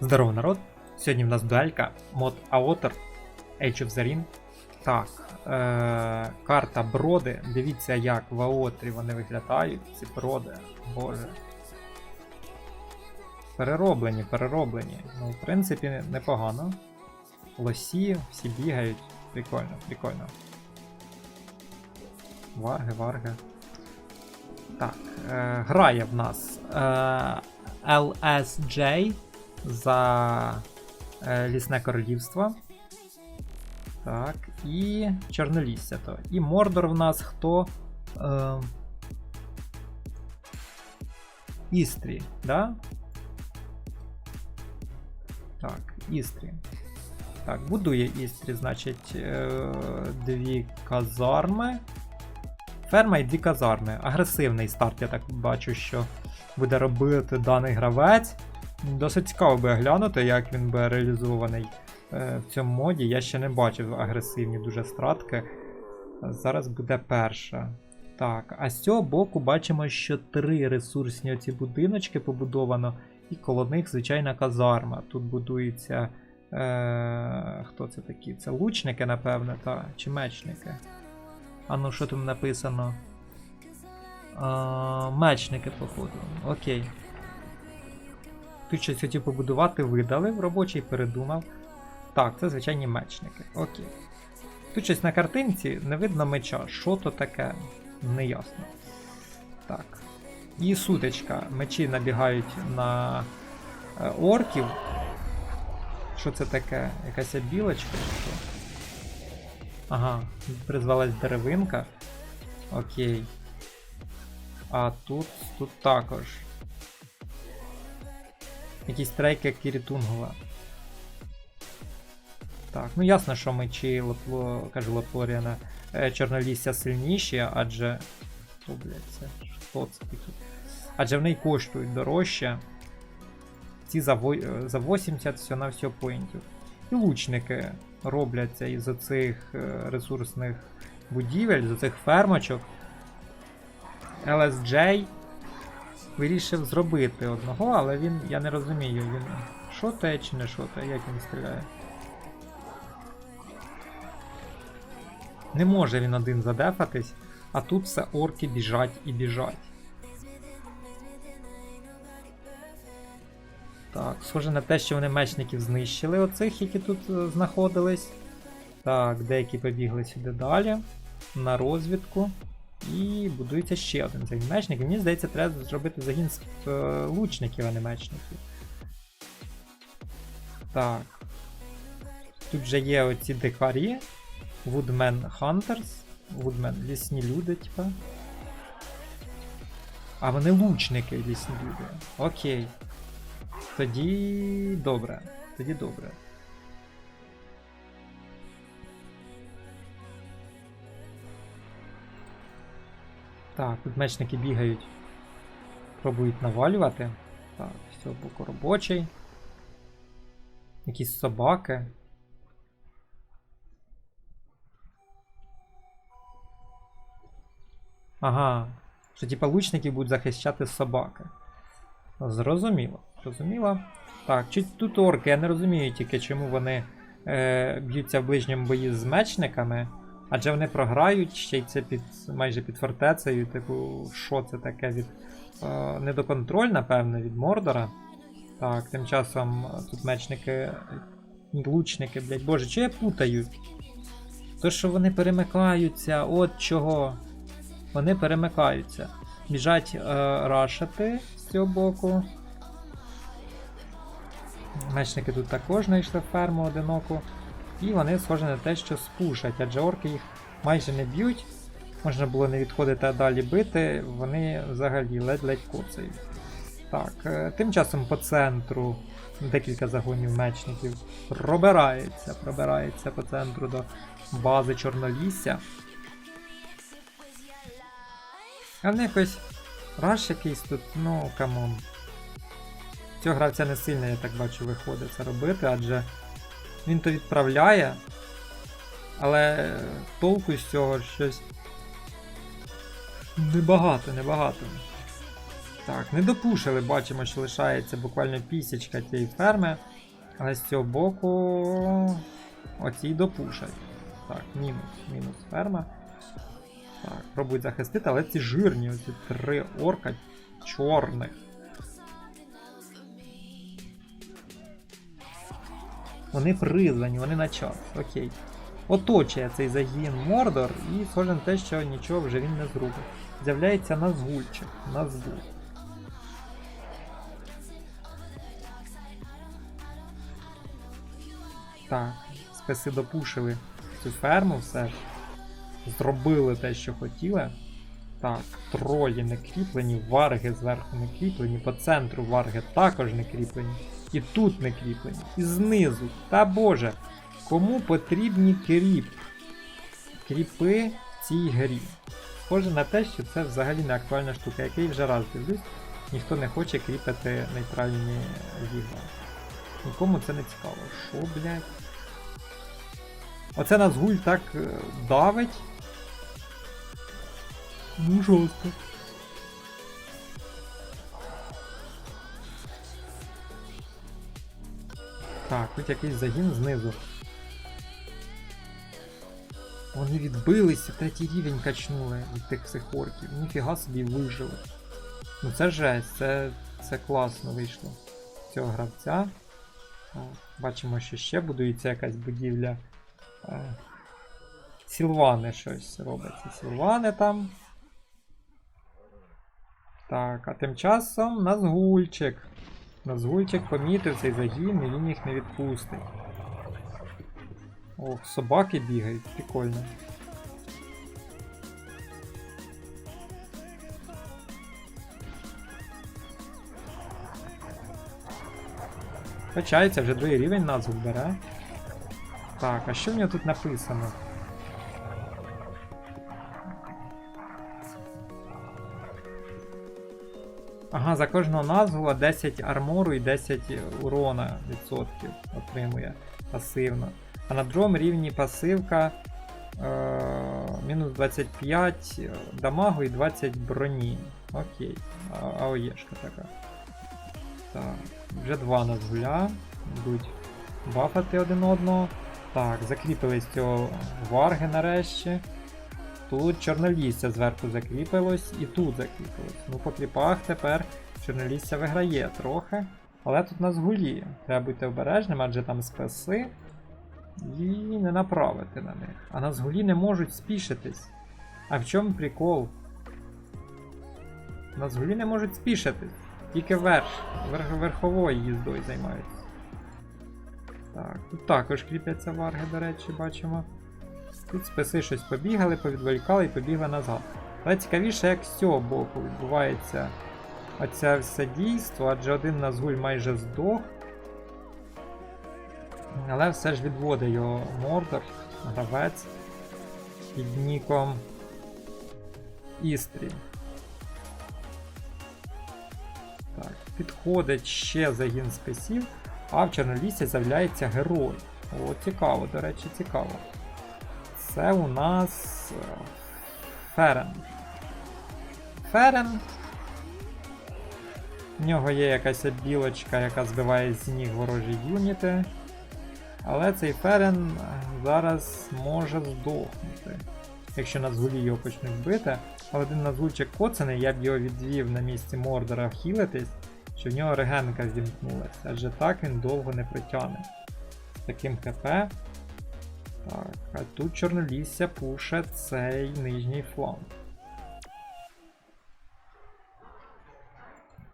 Здорово, народ! Сьогодні в нас дуелька, мод Аотер, Age of the Ring. Так, е- карта броди. Дивіться, як в Аотрі вони виглядають, ці броди. Боже. Перероблені, перероблені. Ну, в принципі, непогано. Лосі, всі бігають. Прикольно, прикольно. Варги, варги. Так, е- грає в нас е- LSJ за е, Лісне Королівство. Так, і Чорнолісся то. І Мордор в нас хто? Е, Істрі, да? Так, Істрі. Так, будує Істрі, значить, е, дві казарми. Ферма і дві казарми. Агресивний старт, я так бачу, що буде робити даний гравець. Досить цікаво би глянути, як він би реалізований е, в цьому моді. Я ще не бачив агресивні дуже стратки. Зараз буде перша. Так, а з цього боку бачимо, що три ресурсні оці будиночки побудовано, і коло них звичайна казарма. Тут будується. Е, хто це такі? Це лучники, напевне, та, чи мечники. А ну що там написано? А, мечники, походу. Окей. Тут щось хотів побудувати, видали, в робочий передумав. Так, це звичайні мечники. Окей. Тут щось на картинці не видно меча. Що то таке? Неясно. Так. І сутичка. Мечі набігають на е, орків. Що це таке? Якась білочка чи що? Ага, призвалась деревинка. Окей. А тут, тут також. Якісь трейки Кірітунгова. Так, ну ясно, що мечі Лепло, кажу Леплоріана е, Чорнолісся сильніші, адже. О, блядь, це що це таке? Адже вони й коштують дорожче. Ці за, е, за 80 все на все поінтів. І лучники робляться із оцих е, ресурсних будівель, з оцих фермочок. LSJ вирішив зробити одного, але він, я не розумію, він шотає чи не шотає, як він стріляє. Не може він один задефатись, а тут все орки біжать і біжать. Так, схоже на те, що вони мечників знищили, оцих, які тут е, знаходились. Так, деякі побігли сюди далі. На розвідку. І будується ще один загін мечників. Мені здається, треба зробити загін з е, лучників, а не мечників. Так. Тут вже є оці дикарі. Woodman Hunters. Woodman лісні люди, типа. А вони лучники лісні люди. Окей. Тоді добре. Тоді добре. Так, тут мечники бігають. Пробують навалювати. Так, все, боку робочий. Якісь собаки. Ага. Що типа лучники будуть захищати собаки. Зрозуміло. Зрозуміло. Так, чуть тут орки, я не розумію тільки, чому вони е, б'ються в ближньому бої з мечниками. Адже вони програють, ще й це під майже під фортецею. Типу, що це таке від. Е, недоконтроль, напевно, від Мордора. Так, тим часом е, тут мечники. Лучники, блядь, боже, що я путаю? То, що вони перемикаються, от чого. Вони перемикаються. Біжать е, рашати з цього боку. Мечники тут також знайшли ферму одиноку. І вони схожі на те, що спушать, адже орки їх майже не б'ють. Можна було не відходити а далі бити, вони взагалі ледь-ледь коцають. Так, е, тим часом по центру декілька загонів мечників пробирається, пробирається по центру до бази Чорнолісся. А в них якось раш якийсь тут, ну камон. Цього гравця не сильно, я так бачу, виходить це робити, адже він то відправляє, але толку з цього щось небагато, небагато. Так, не допушили, бачимо, що лишається буквально пісічка тієї ферми. Але з цього боку. Оці допушать. Так, мінус, мінус ферма. Так, пробують захистити, але ці жирні, оці три орка чорних. Вони призвані, вони на час. Окей. Оточує цей загін Мордор і схоже на те, що нічого вже він не зробить. З'являється Назгульчик. Назгуль. Так, спеси допушили цю ферму, все ж. Зробили те, що хотіли. Так, тролі не кріплені, варги зверху не кріплені, по центру варги також не кріплені. І тут не кріплені, і знизу. Та боже, кому потрібні кріп? Кріпи в цій грі. Схоже на те, що це взагалі не актуальна штука, який вже раз дивлюсь, ніхто не хоче кріпити нейтральні вігла. Нікому це не цікаво. Що, блядь? Оце нас гуль так е, давить. Ну, жорстко. Так, тут якийсь загін знизу. Вони відбилися, третій рівень качнули від тих всіх орків. Ніфіга собі вижили. Ну це жесть, це, це класно вийшло. Цього гравця. Бачимо, що ще будується якась будівля. Е, Сілвани щось робиться. Сілвани там. Так, а тим часом Назгульчик. Назгульчик помітив цей загін і він їх не відпустить. Ох, собаки бігають, прикольно. Качається, вже другий рівень назву бере. Так, а що в нього тут написано? Ага, за кожного назву 10 армору і 10 урона відсотків отримує пасивно. А на другому рівні пасивка е, мінус 25 дамагу і 20 броні. Окей. АОЄшка така. Так, вже два назгуля. Будуть бафати один одного. Так, закріпились цього варги нарешті. Тут чорнолісся зверху закріпилось і тут закріпилось. Ну, по кліпах тепер чорнолісся виграє трохи. Але тут нас гулі. Треба бути обережним, адже там спеси. І не направити на них. А нас гулі не можуть спішитись. А в чому прикол? Нас гулі не можуть спішитись. Тільки верх, верх верховою їздою займаються. Так, тут також кріпляться варги, до речі, бачимо. Тут списи щось побігали, повідволікали і побігли назад. Але цікавіше, як з цього боку відбувається оце все дійство, адже один Назгуль майже здох. Але все ж відводить його Мордор, гравець під ніком Істрі. Так, Підходить ще загін списів, а в Чорнолісі з'являється герой. О, цікаво, до речі, цікаво. Це у нас е, Ферен. Ферен. В нього є якась білочка, яка збиває з ніг ворожі юніти. Але цей Ферен зараз може здохнути. Якщо Назгулі його почнуть бити. Але один Назгульчик коцаний, я б його відвів на місці Мордора вхилитись, що в нього регенка зімкнулася. Адже так він довго не притягне. З таким ХП. Так, а тут чорнолісся пуше цей нижній фланг.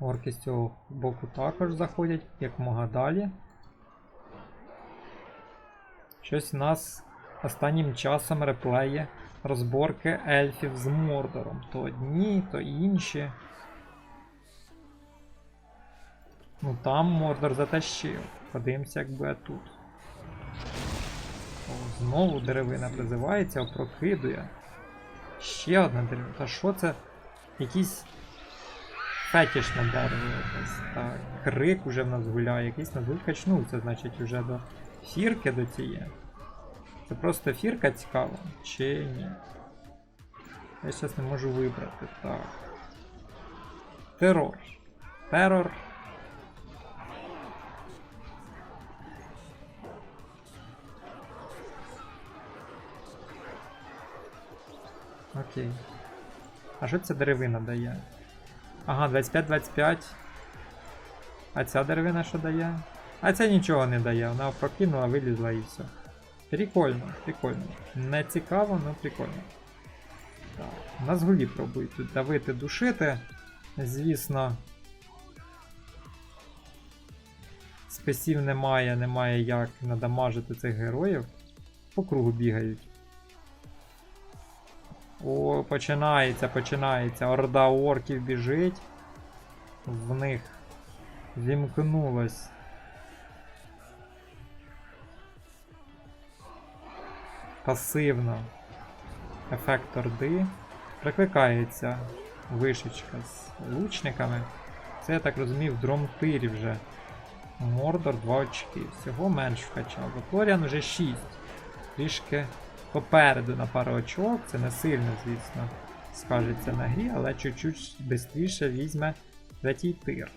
Орки з цього боку також заходять, якомога далі. Щось у нас останнім часом реплеє розборки ельфів з Мордором. То одні, то інші. Ну там Мордор затащив. Подивимося, як буде тут. Знову деревина призивається, опрокидує. Ще одна деревина. Та що це? Якийсь фетіш на дерево якось. Так, крик уже в нас гуляє, якийсь надуль качнувся, значить, уже до фірки до цієї. Це просто фірка цікава, чи ні? Я зараз не можу вибрати. Так. Терор. Терор. Окей. А що ця деревина дає? Ага, 25-25. А ця деревина що дає? А ця нічого не дає, вона прокинула, вилізла і все. Прикольно, прикольно. Не цікаво, але прикольно. Так. На згулі пробують тут давити, душити. Звісно. Спесів немає, немає як надамажити цих героїв. По кругу бігають. О, починається, починається. Орда орків біжить. В них вімкнулось. Пасивно. Ефект орди. Прикликається вишечка з лучниками. Це, я так розумів, дромтирі вже. Мордор 2 очки. Всього менш вкачав. Флоріан вже 6. Трішки попереду на пару очок. Це не сильно, звісно, скажеться на грі, але чуть-чуть швидше візьме третій тир.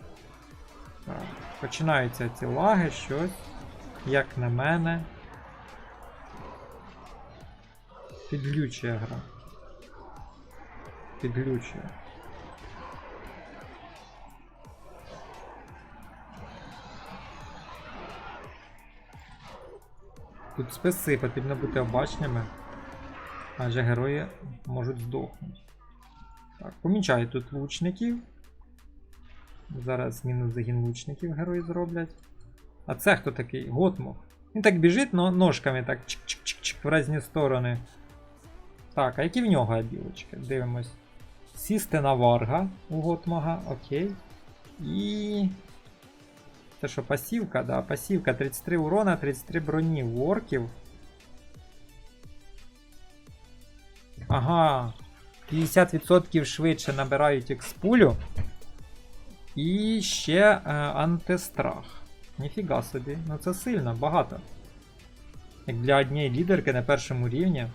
Починаються ці лаги, щось, як на мене. Підглючує гра. Підглючує. Тут списи потрібно бути обачними, адже герої можуть здохнути. Так, помічаю тут лучників. Зараз мінус загін лучників герої зроблять. А це хто такий? Готмух. Він так біжить, но ножками так чик-чик-чик-чик в різні сторони. Так, а які в нього обілочки? Дивимось. Сісти на варга у Готмага, окей. І. Це що, пасівка, да, пасівка 33 урона, 33 броні у. Ага. 50% швидше набирають експулю. І ще е, антистрах. Ніфіга собі. Ну це сильно, багато. Як для однієї лідерки на першому рівні.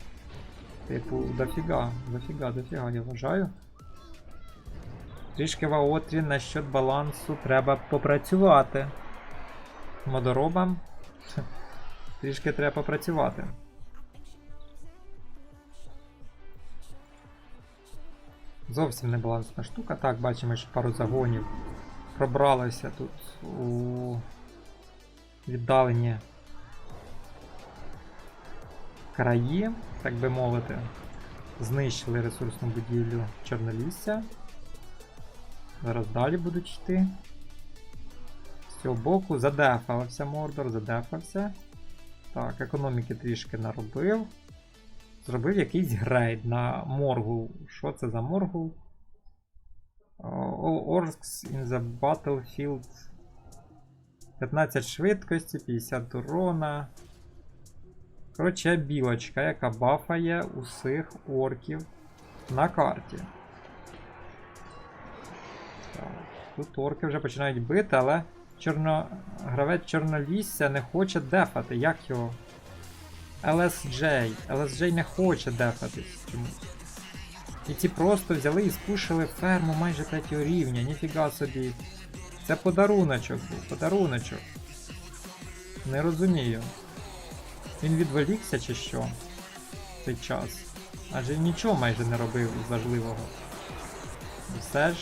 Типу, дофіга, дофіга, дофіга, я вважаю. Трішки в аотрі насчет балансу треба попрацювати. Модоробам. Трішки треба попрацювати. Зовсім не балансна штука. Так, бачимо, що пару загонів пробралося тут у віддалені краї, так би мовити. Знищили ресурсну будівлю Чорнолісся. Зараз далі будуть йти. З цього боку задефався Мордор, задефався. Так, економіки трішки наробив. Зробив якийсь грейд на Моргул. Що це за Моргул? All Orcs in the Battlefield. 15 швидкості, 50 урона. Коротше, білочка, яка бафає усіх орків на карті. Так, Тут орки вже починають бити, але чорно... гравець чорнолісся не хоче дефати. Як його? LSJ. LSJ не хоче дефатись чомусь. І ці просто взяли і спушили ферму майже третього рівня, ніфіга собі. Це подаруночок був, подаруночок. Не розумію. Він відволікся чи що в цей час? Адже нічого майже не робив важливого. Все ж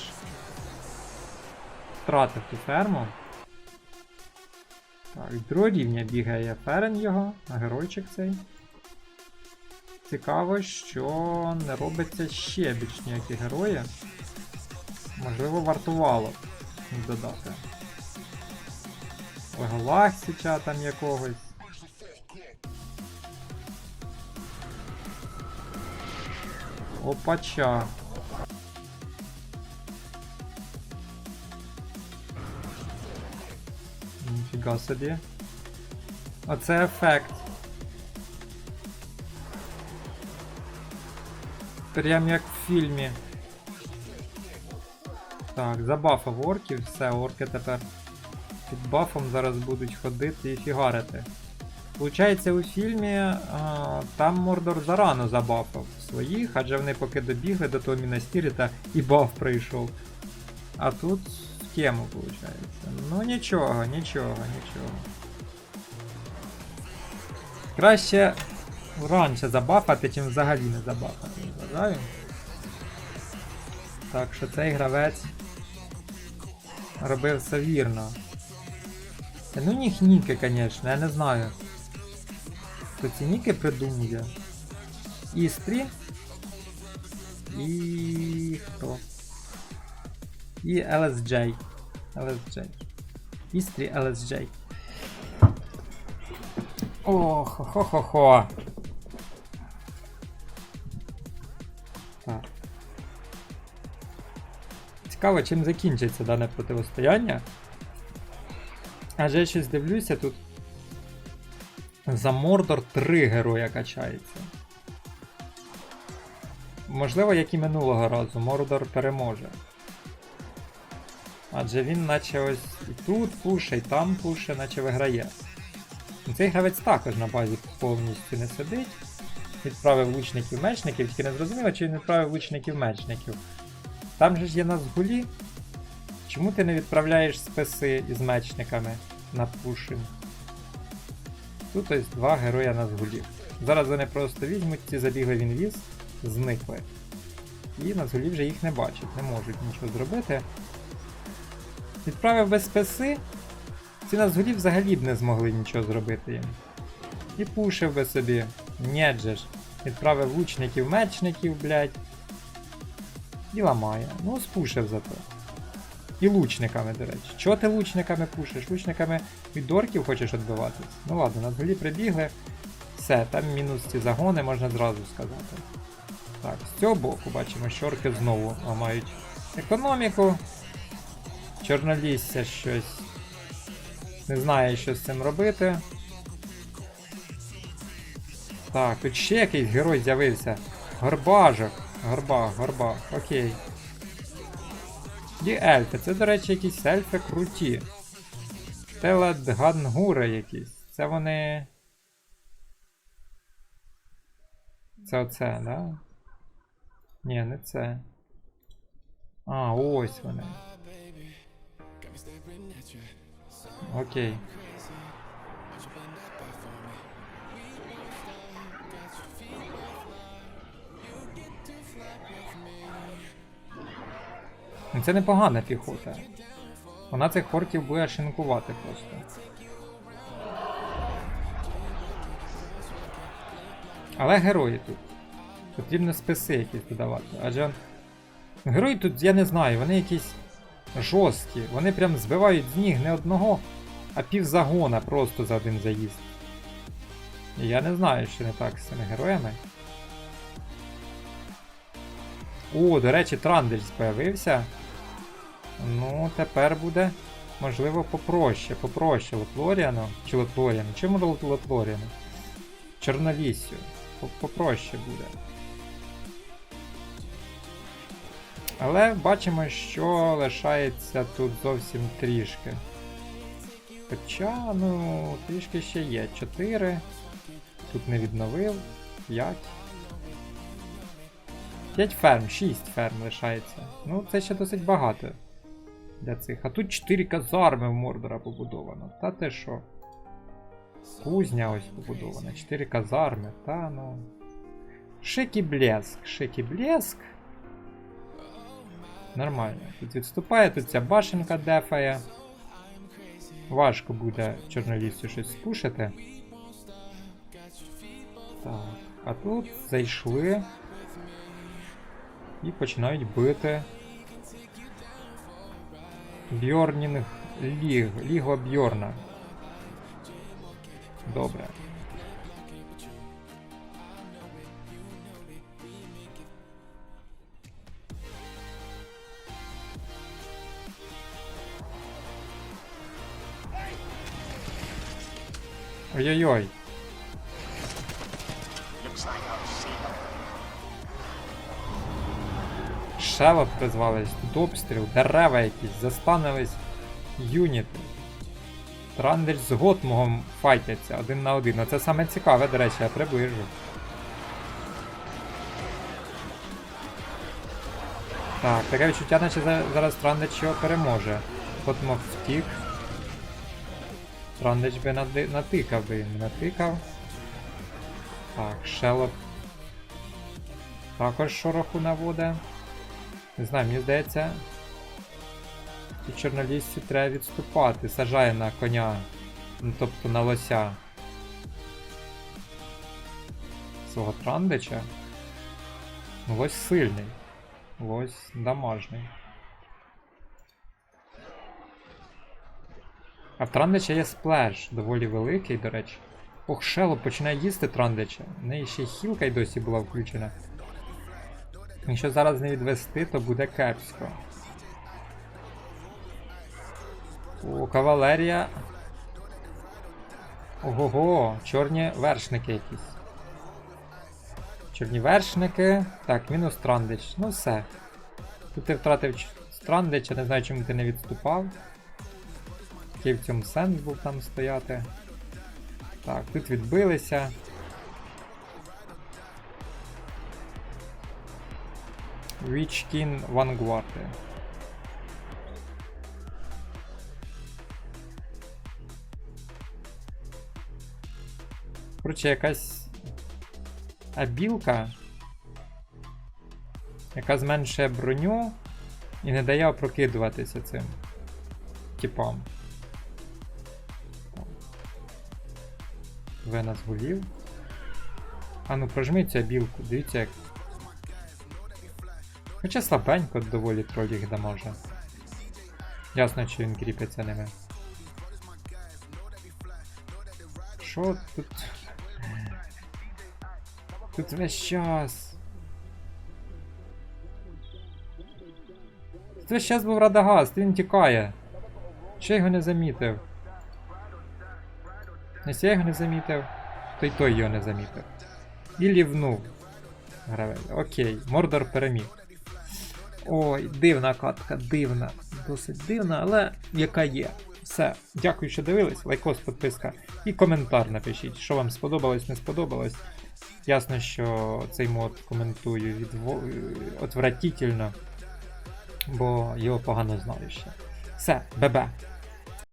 втратив ту ферму. Так, другого рівня бігає ферен його, а геройчик цей. Цікаво, що не робиться ще більш ніякі герої. Можливо, вартувало додати. Леголасіча там якогось. Опача. Ніфіга собі. Оце ефект. Прям як в фільмі. Так, забафав орків, все, орки тепер під бафом зараз будуть ходити і фігарити. Получається, у фільмі а, там Мордор зарано забафав своїх, адже вони поки добігли до того Мінастіріта і баф прийшов. А тут тему виходить. Ну нічого, нічого, нічого. Краще раніше забафати, чим взагалі не забафати, вважаю. Так що цей гравець робив все вірно. Ну них ніки, звісно, я не знаю. Хто ці ніки придумує. Істрі. І хто? І LSJ. LSJ. Істрі LSJ. Ох, хо-хо-хо. Так. Цікаво, чим закінчиться дане протистояння. Адже я щось дивлюся, тут за Мордор три героя качається. Можливо, як і минулого разу, Мордор переможе. Адже він наче ось і тут пуше, і там пуше, наче виграє. Ну, Цей гравець також на базі повністю не сидить. Відправив лучників мечників, тільки не зрозуміло, чи він відправив лучників мечників. Там же ж є Назгулі. Чому ти не відправляєш списи із мечниками на пушин? Тут ось два героя Назгулів. Зараз вони просто візьмуть, ці забігли в інвіз, зникли. І Назгулі вже їх не бачать, не можуть нічого зробити. Відправив без списи, ці Назгулі взагалі б не змогли нічого зробити їм. І пушив би собі. Нєт же ж. Відправив лучників мечників, блядь. І ламає. Ну, спушив зато. І лучниками, до речі. Чого ти лучниками пушиш? Лучниками від орків хочеш відбиватись? Ну ладно, на зголі прибігли. Все, там мінус ці загони, можна зразу сказати. Так, з цього боку бачимо, що орки знову ламають економіку. Чорнолісся щось. Не знає, що з цим робити. Так, тут ще якийсь герой з'явився. Горбажок. Горба, горба, окей. І ельфи. Це, до речі, якісь ельфи круті. Теледгангури якісь. Це вони. Це оце, да? Ні, не це. А, ось вони. Окей. Ну, Це непогана піхота. Вона цих фортів буде шинкувати просто. Але герої тут. Потрібно списи якісь додавати. Адже герої тут, я не знаю, вони якісь жорсткі. Вони прям збивають з ніг не одного, а пів загона просто за один заїзд. Я не знаю, що не так з цими героями. О, до речі, Трандельс появився. Ну, тепер буде, можливо, попроще, попроще Лотлоріану. Чи Лотлоріану? Чому Лотлоріану? Чорноліссю. По- Попроще буде. Але бачимо, що лишається тут зовсім трішки. Хоча, ну, трішки ще є. 4. Тут не відновив. 5. 5 ферм, 6 ферм лишається. Ну, це ще досить багато для цих. А тут 4 казарми в Мордора побудовано. Та те що? Кузня ось побудована. 4 казарми, та ну. Шик і блеск, шик блеск. Нормально. Тут відступає, тут ця башенка дефає. Важко буде чорнолісцю щось спушити. Так, а тут зайшли і починають бити. Бьорнінг Ліг, Ліго Бьорна. Добре. Ой-ой-ой. Шелот призвались, тут обстріл, дерева якісь, застанились юніти. Трандельс з Готмогом файтяться один на один. Оце саме цікаве, до речі, я приближу. Так, таке відчуття, наче зараз Трандич його переможе. Котмок втік. Трандич би натикав би, не натикав. Так, Шелоп також шороху наводить. Не знаю, мені здається. І чорнолісцю треба відступати. Сажає на коня. Ну, тобто на лося. Свого трандича. Ну, лось сильний. Лось дамажний. А в Трандича є сплеш, доволі великий, до речі. Ох, Шело починає їсти Трандича. В неї ще хілка й досі була включена. Якщо зараз не відвести, то буде кепсько. О, кавалерія. Ого-го, чорні вершники якісь. Чорні вершники. Так, мінус Трандич. Ну все. Тут ти втратив Ч- Трандича, не знаю, чому ти не відступав. Який в цьому сенс був там стояти. Так, тут відбилися. Вічкін Вангварди. Коротше, якась абілка, яка зменшує броню і не дає опрокидуватися цим типам. Вена з гулів. А ну прожми цю білку, дивіться як. Хоча слабенько доволі тролік дамаже. Ясно, що він кріпиться ними. Що тут? Тут весь час. Тут весь час був Радагаст, він тікає. Ще його не замітив. Якщо я не замітив, то й той його не замітив. І лівнув. Гравець. Окей, Мордор переміг. Ой, дивна катка, дивна. Досить дивна, але яка є. Все. Дякую, що дивились. Лайкос, підписка і коментар напишіть, що вам сподобалось, не сподобалось. Ясно, що цей мод коментую відво... отвратительно, бо його погано знаю ще. Все, бебе.